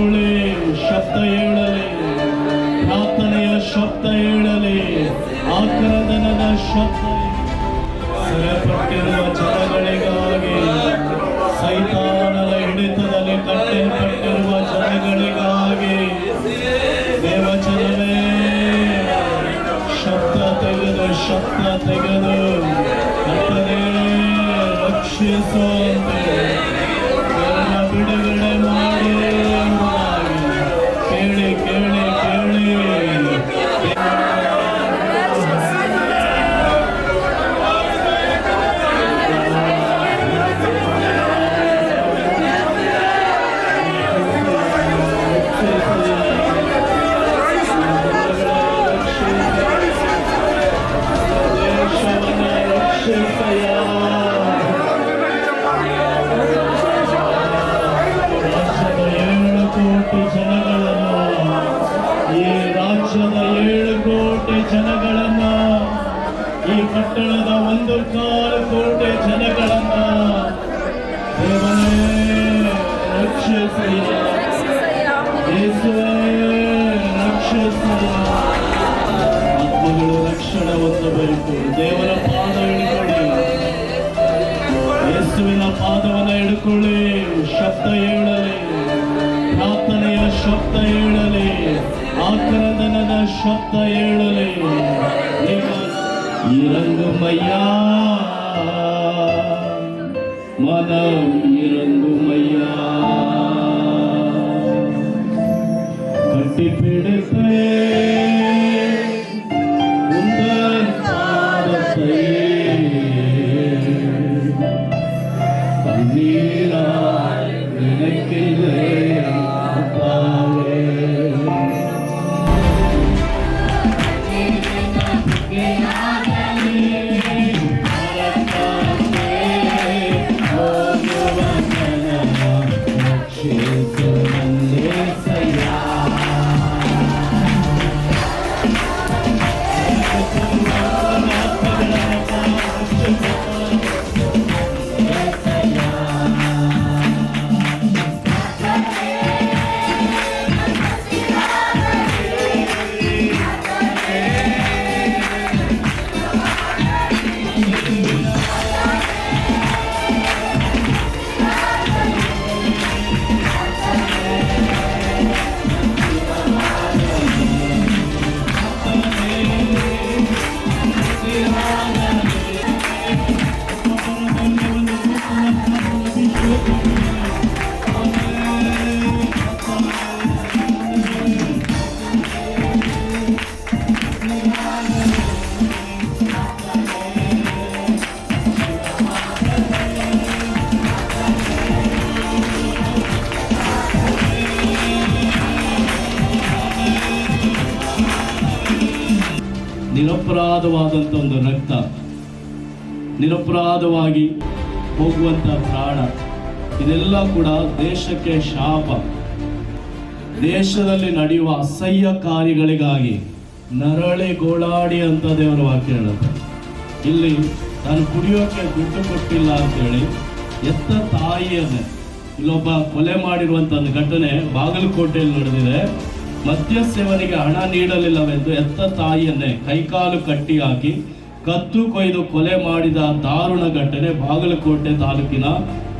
ಹಿಡಿದುಕೊಳ್ಳಿ ಶಬ್ದ ಹೇಳಲಿ ಪ್ರಾರ್ಥನೆಯ ಶಬ್ದ ಹೇಳಲಿ ಆಕ್ರಂದನದ ಶಬ್ದ ಸೆರೆಪಟ್ಟಿರುವ ಜನಗಳಿಗಾಗಿ ಸೈತಾನದ ಹಿಡಿತದಲ್ಲಿ ಕಟ್ಟಲ್ಪಟ್ಟಿರುವ ಜನಗಳಿಗಾಗಿ ದೇವಚನವೇ ಶಬ್ದ ತೆಗೆದು ಶಬ್ದ ತೆಗೆದು. ಶಬ್ದ ಹೇಳಲಿ ಆಕ್ರಂದನದ ಶಬ್ದ ಹೇಳಲಿ ಇರಂಗುಮಯ್ಯ ಮನ ಇರಂಗುಮಯ್ಯ கட்டிப்பிடிப்பே ನಿರಪರಾಧವಾದಂಥ ಒಂದು ರಕ್ತ, ನಿರಪರಾಧವಾಗಿ ಹೋಗುವಂಥ ಪ್ರಾಣ, ಇದೆಲ್ಲ ಕೂಡ ದೇಶಕ್ಕೆ ಶಾಪ. ದೇಶದಲ್ಲಿ ನಡೆಯುವ ಅಸಹ್ಯ ಕಾರ್ಯಗಳಿಗಾಗಿ ನರಳಿ ಗೋಳಾಡಿ ಅಂತ ದೇವರ ವಾಕ್ಯ ಹೇಳುತ್ತೆ. ಇಲ್ಲಿ ನಾನು ಕುಡಿಯೋಕೆ ದುಡ್ಡು ಕೊಟ್ಟಿಲ್ಲ ಅಂತೇಳಿ ಎತ್ತ ತಾಯಿಯನ್ನೇ, ಇಲ್ಲೊಬ್ಬ ಕೊಲೆ ಮಾಡಿರುವಂಥ ಒಂದು ಘಟನೆ ಬಾಗಲಕೋಟೆಯಲ್ಲಿ ನಡೆದಿದೆ. ಮದ್ಯ ಸೇವನೆಗೆ ಹಣ ನೀಡಲಿಲ್ಲವೆಂದು ಎತ್ತ ತಾಯಿಯನ್ನೇ ಕೈಕಾಲು ಕಟ್ಟಿ ಹಾಕಿ ಕತ್ತು ಕೊಯ್ದು ಕೊಲೆ ಮಾಡಿದ ದಾರುಣ ಘಟನೆ ಬಾಗಲಕೋಟೆ ತಾಲೂಕಿನ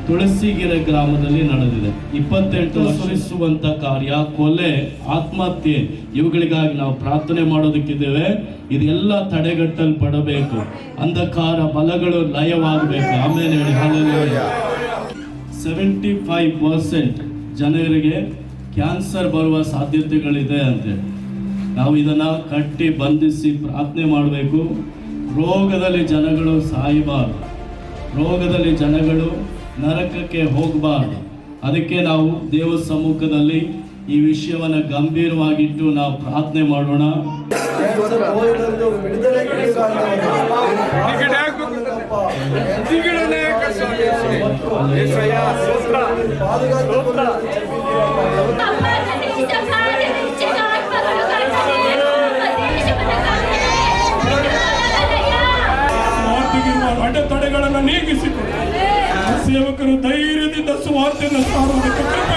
ತುಳಸಿಗೆರೆ ಗ್ರಾಮದಲ್ಲಿ ನಡೆದಿದೆ. ಇಪ್ಪತ್ತೆಂಟು ಸುರಿಸುವಂತ ಕಾರ್ಯ ಕೊಲೆ ಆತ್ಮಹತ್ಯೆ ಇವುಗಳಿಗಾಗಿ ನಾವು ಪ್ರಾರ್ಥನೆ ಮಾಡೋದಕ್ಕಿದ್ದೇವೆ. ಇದೆಲ್ಲ ತಡೆಗಟ್ಟಲ್ಪಡಬೇಕು. ಅಂಧಕಾರ ಬಲಗಳು ಲಯವಾಗಬೇಕು. ಆಮೇಲೆ ಹೇಳಿ. ಸೆವೆಂಟಿ ಫೈವ್ ಪರ್ಸೆಂಟ್ ಜನರಿಗೆ ಕ್ಯಾನ್ಸರ್ ಬರುವ ಸಾಧ್ಯತೆಗಳಿದೆ ಅಂತೇಳಿ ನಾವು ಇದನ್ನು ಕಟ್ಟಿ ಬಂಧಿಸಿ ಪ್ರಾರ್ಥನೆ ಮಾಡಬೇಕು. ರೋಗದಲ್ಲಿ ಜನಗಳು ಸಾಯಬಾರ್ದು. ರೋಗದಲ್ಲಿ ಜನಗಳು ನರಕಕ್ಕೆ ಹೋಗಬಾರ್ದು. ಅದಕ್ಕೆ ನಾವು ದೇವ ಸಮ್ಮುಖದಲ್ಲಿ ಈ ವಿಷಯವನ್ನು ಗಂಭೀರವಾಗಿಟ್ಟು ನಾವು ಪ್ರಾರ್ಥನೆ ಮಾಡೋಣ. ಅಡೆತಡೆಗಳನ್ನು ನೀಗಿಸಿಕೊಂಡು. ಸೇವಕರು ಧೈರ್ಯದಿಂದ ಸುವಾರ್ತೆಯನ್ನು ಸಾರುವುದಕ್ಕೆ ಕೃಪೆ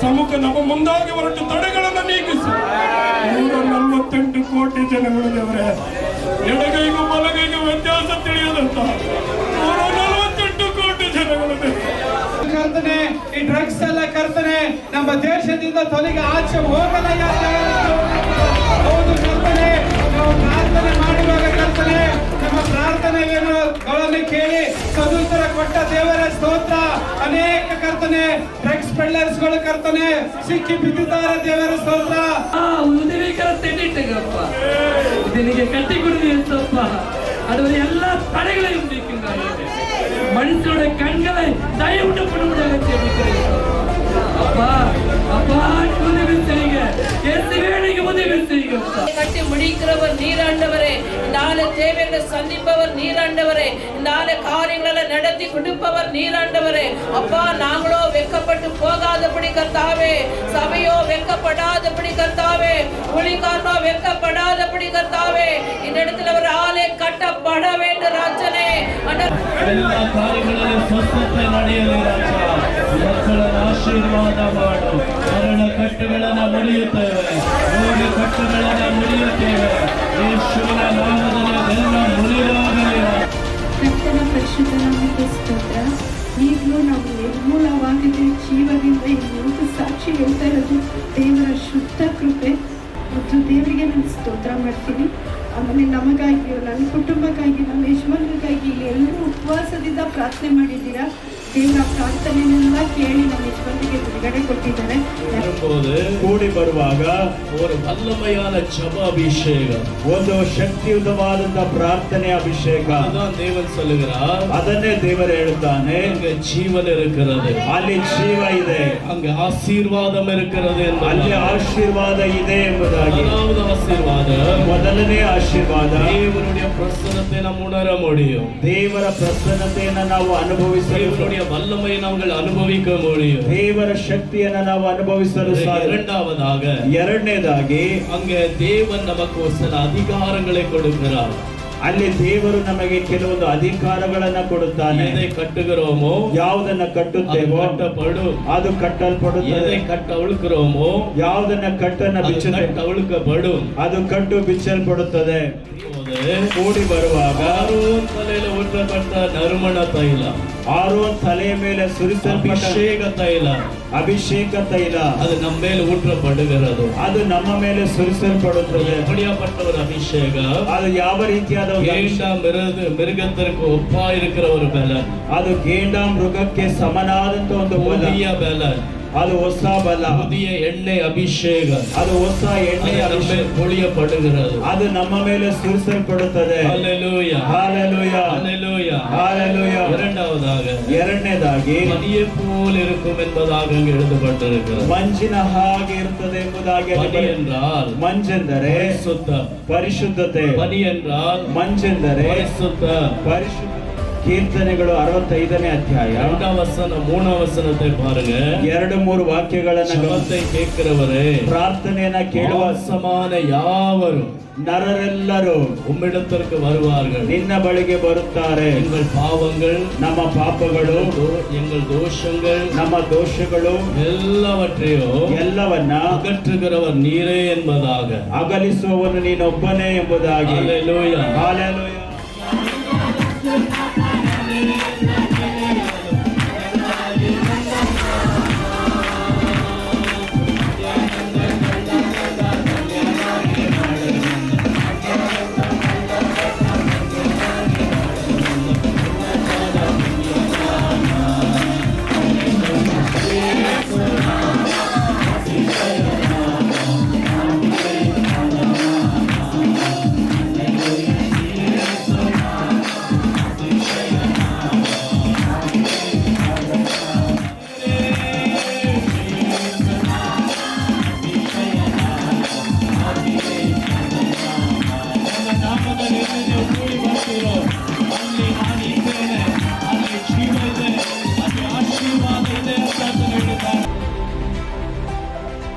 ಸಮ್ಮುಖ ನಮ್ಮ ಮುಂದಾಗಿ ಹೊರಟು ತಡೆಗಳನ್ನು ನೀಗಿಸಿ. ನೂರ ನಲವತ್ತೆಂಟು ಕೋಟಿ ಜನಗಳು ಎಡಗೈಗೂ ಬಲಗೈಗೂ ವ್ಯತ್ಯಾಸ ತಿಳಿಯದಂತ ನೂರ ನಲವತ್ತೆಂಟು ಕೋಟಿ ಜನಗಳು ದೇವರೇ ಕರ್ತನೆ ಈ ಡ್ರಗ್ಸ್ ಎಲ್ಲ ಕರ್ತನೆ ನಮ್ಮ ದೇಶದಿಂದ ತೊಲಗಿ ಆಚೆ ಹೋಗಲಯ್ಯ ಹೌದು ಕರ್ತನೆ ನಾವು ಪ್ರಾರ್ಥನೆ ಮಾಡುವಾಗ ಕರ್ತನೆ ನಮ್ಮ ಪ್ರಾರ್ಥನೆಗಳನ್ನು ಕೇಳಿ ಸದುತ್ತರ ಕೊಟ್ಟ ದೇವರ ಸ್ತೋತ್ರ ಅನೇಕ ಕರ್ತನೆ ಡ್ರಗ್ಸ್ ಪೆಳ್ಳರ್ಸ್ಗಳು ಕರ್ತನೆ ಸಿಕ್ಕಿ ಬಿದ್ದಿದ್ದಾರೆ ದೇವರ ಸ್ತೋತ್ರ ಆ ಉದವಿಕರ ತೆನ್ನಿಟ್ಟಗಪ್ಪ ಇದನಿಗೆ கட்டி கொடுங்க ஏசப்பா அது எல்லா தடைகளையும் நீக்குங்காயே மனுஷனுடைய கண்களை தயவுண்டு பண்ணுவதாக தெரிவிக்கிறேன் அப்பா அப்பா உதவி செய்யுங்க. சந்திப்பவர் நீராண்டவரே. இந்த ஆள காரியங்களை நடத்தி கொடுப்பவர் நீராண்டவரே. அப்பா நாங்களோ வெக்கப்பட்டு போகாதபடி கர்த்தாவே. சபையோ வெக்கப்படாதபடி கர்த்தாவே. ஒளிக்காரனோ வெக்கப்படாதபடி கர்த்தாவே. இந்த இடத்துல ஒரு ஆளே கட்டப்பட வேண்டும் எல்லா காரியங்களிலும் சொத்தத்தை நடையலை ராஜா. ಮಕ್ಕಳನ್ನು ಆಶೀರ್ವಾದ ಮಾಡು. ಮರಣ ಕಟ್ಟುಗಳನ್ನು ಮುರಿಯುತ್ತೇವೆ. ರೋಗ ಕಟ್ಟುಗಳನ್ನು ಮುರಿಯುತ್ತೇವೆ. ಯೇಸುವಿನ ನಾಮದಲ್ಲಿ ಅದೆಲ್ಲ ಮುರಿದಾಗಲಿ ರಾಜ. ಕರ್ತನ ಪರಿಶುದ್ಧ ನಾಮಕ್ಕೆ ಸ್ತೋತ್ರ ಈಗಲೂ ನಾವು ನಿರ್ಮೂಲವಾಗಿದೆ ಜೀವದಿಂದ ಮೂರು ಸಾಕ್ಷಿ ಹೇಳ್ತಾ ಇರೋದು ದೇವರ ಶುದ್ಧ ಕೃಪೆ ಮತ್ತು ದೇವರಿಗೆ ನಾನು ಸ್ತೋತ್ರ ಮಾಡ್ತೀನಿ. ಆಮೇಲೆ ನಮಗಾಗಿ ನನ್ನ ಕುಟುಂಬಕ್ಕಾಗಿ ನಮ್ಮ ಯಜಮಾನರಿಗಾಗಿ ಎಲ್ಲರೂ ಉಪವಾಸದಿಂದ ಪ್ರಾರ್ಥನೆ ಮಾಡಿದ್ದೀರಾ ದೇವರ ಪ್ರಾರ್ಥನೆಯನ್ನೆಲ್ಲ ಕೇಳಿ ನಮ್ಮ ಯಜಮಾನರಿಗೆ ಬಿಡುಗಡೆ ಕೂಡಿ ಬರುವಾಗ ಅವರು ವಲ್ಲಮಯಾದ ಜಪ ಅಭಿಷೇಕ ಒಂದು ಶಕ್ತಿಯುತವಾದಂತಹ ಪ್ರಾರ್ಥನೆ ಅಭಿಷೇಕ ದೇವನ್ ಸಲ್ಲುಗರ ಅದನ್ನೇ ದೇವರು ಹೇಳುತ್ತಾನೆ ಜೀವನ ಇರುತ್ತದೆ ಅಲ್ಲಿ ಜೀವ ಇದೆ ಹಂಗ ಆಶೀರ್ವಾದಂ ಇರುತ್ತದೆ ಅಲ್ಲಿ ಆಶೀರ್ವಾದ ಇದೆ ಎಂಬುದಾಗಿ ಆಶೀರ್ವಾದ ಮೊದಲನೇ ಆಶೀರ್ವಾದ தேவனுடைய பிரசனத்தை நாம் உணர முடியும் ದೇವರ ಪ್ರಸನ್ನತೆಯನ್ನ ನಾವು ಅನುಭವಿಸಲು தேவனுடைய வல்லமையை நாங்கள் அனுபவிக்க முடியும் ದೇವರ ಶಕ್ತಿಯನ್ನ ನಾವು ಅನುಭವಿಸಲು ಸಾಧ್ಯ இரண்டாவதாக ಎರಡನೇದಾಗಿ அங்கே தேவன் நமக்கு ஒரு சில அதிகாரங்களை கொடுக்கிறார் ಅಲ್ಲಿ ದೇವರು ನಮಗೆ ಕೆಲವೊಂದು ಅಧಿಕಾರಗಳನ್ನ ಕೊಡುತ್ತಾನೆ எதை கட்டுகிறோமோ ಯಾವುದನ್ನ அது ಕಟ್ಟುತ್ತೇವೋ கட்டப்படும் ಅದು ಕಟ್ಟಲ್ಪಡುತ್ತದೆ எதை கட்ட அழுக்கிறோமோ ಯಾವುದನ್ನ ಕಟ್ಟನ್ನ அது ಬಿಚ್ಚುತ್ತೆ கட்ட அழுக்கப்படும் ಅದು ಕಟ್ಟು ಬಿಚ್ಚಲ್ಪಡುತ್ತದೆ இப்போது ಕೂಡಿ ಬರುವಾಗ ஆரோன் தலையில ஊற்றப்பட்ட நறுமண தைலம் ಆರೋನ್ ತಲೆಯ ಮೇಲೆ ಸುರಿಸಲ್ಪಟ್ಟ அபிஷேக தைலம் ಅಭಿಷೇಕ ತೈಲ அது நம்ம மேல் ஊற்றப்படுகிறது ಅದು ನಮ್ಮ ಮೇಲೆ ಸುರಿಸಲ್ಪಡುತ್ತದೆ எப்படியாப்பட்ட ஒரு அபிஷேகம் ಅದು ಯಾವ ರೀತಿಯಾದ ಒಂದು ಅಭಿಷೇಕ? ஏண்டா மிருக மிருகத்திற்கு ஒப்பா இருக்கிற ஒரு பலன் ಅದು ಗೇಂಡ ಮೃಗಕ್ಕೆ ಸಮನಾದಂತ ಒಂದು ಬಲ புதிய பலன் ಅದು ಹೊಸ ಬಲ புதிய எண்ணெய் அபிஷேகம் ಅದು ಹೊಸ அது ಎಣ್ಣೆ நம்ம ಅಭಿಷೇಕ மேல் பொழியப்படுகிறது ಅದು ನಮ್ಮ ಮೇಲೆ ಸುರಿಸಲ್ಪಡುತ್ತದೆ ஹalleluya ಹಾಲೆಲೂಯ ஹalleluya ಹಾಲೆಲೂಯ இரண்டாவதாக ಎರಡನೇದಾಗಿ பனியை போல் இருக்கும் என்பதாக அங்கு எழுதப்பட்டிருக்கிறது ಮಂಜಿನ ಹಾಗೆ ಇರುತ್ತದೆ ಎಂಬುದಾಗಿ ಅಲ್ಲಿ பனி ಬರೆ- என்றால் ಮಂಜೆಂದರೆ பரிசுத்தம் ಪರಿಶುದ್ಧತೆ பனி என்றால் ಮಂಜೆಂದರೆ பரிசுத்தம் ಪರಿಶುದ್ಧ ಕೀರ್ತನೆಗಳು ಅರವತ್ತೈದನೇ ಅಧ್ಯಾಯ இரண்டாம் வசனம் மூணாம் வசனத்தை பாருங்க ಎರಡು ಮೂರು ವಾಕ್ಯಗಳನ್ನ ಗಮನಿಸಿ. ஜபத்தை கேட்கிறவரே ಪ್ರಾರ್ಥನೆಯನ್ನ ಕೇಳುವ வாசமான யாவரும் ನರರೆಲ್ಲರೂ உம்மிடத்திற்கு வருவார்கள் ನಿನ್ನ ಬಳಿಗೆ ಬರುತ್ತಾರೆ எங்கள் பாவங்கள் ನಮ್ಮ ಪಾಪಗಳು தோ- எங்கள் தோஷங்கள் ನಮ್ಮ ದೋಷಗಳು எல்லாவற்றையும் ಎಲ್ಲವನ್ನ அகற்றுகிறவர் நீரே என்பதாக ಅಗಲಿಸುವವನು ನೀನೊಬ್ಬನೇ ಎಂಬುದಾಗಿ Hallelujah. Amém.